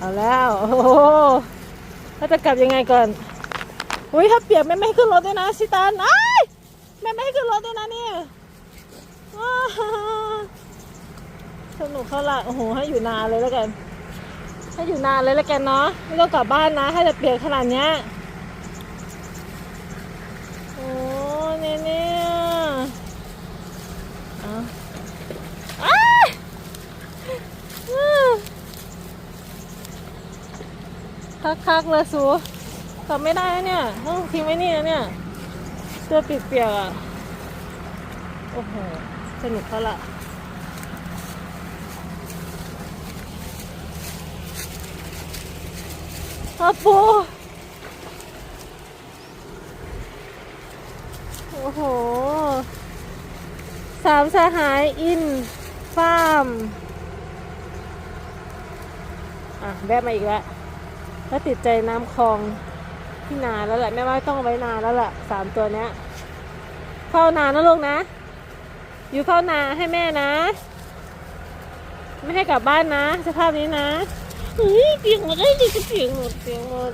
เอาแล้วโอ้โหเราจะกลับยังไงก่อนอุ้ยถ้าเปียกแม่ไม่ให้ขึ้นรถด้วยนะชิตานไอ้าแม่ไม่ให้ขึ้นรถด้วยนะเนี่ยว้าวสนุกเขาละโอ้โหให้อยู่นานเลยแล้วกัน ให้อยู่นานเลยแล้วกันเนาะไม่ต้องกลับบ้านนะ ให้แต่เปียกขนาดเนี้ยโอ้เนี่ยเนี่ยเอาอ้ายอื้อ คักๆเลยสูกลับไม่ได้เนี่ยต้องทิ้งไว้นี่นะเนี่ยเสื้อเปียกอะ โอ้โห สนุกเขาละอาปู โอ้โห สามสหายอินฟาร์ม อะ แวะมาอีกแล้ว แล้วติดใจน้ำคลองที่นาแล้วแหละแม่ว่าต้องเอาไว้นานแล้วแหละสามตัวเนี้ยเฝ้านานะลูกนะ อยู่เฝ้านาให้แม่นะ ไม่ให้กลับบ้านนะ สภาพนี้นะเฮ้ยเปียกหมดเลยดิเปียกหมดเปียกหมด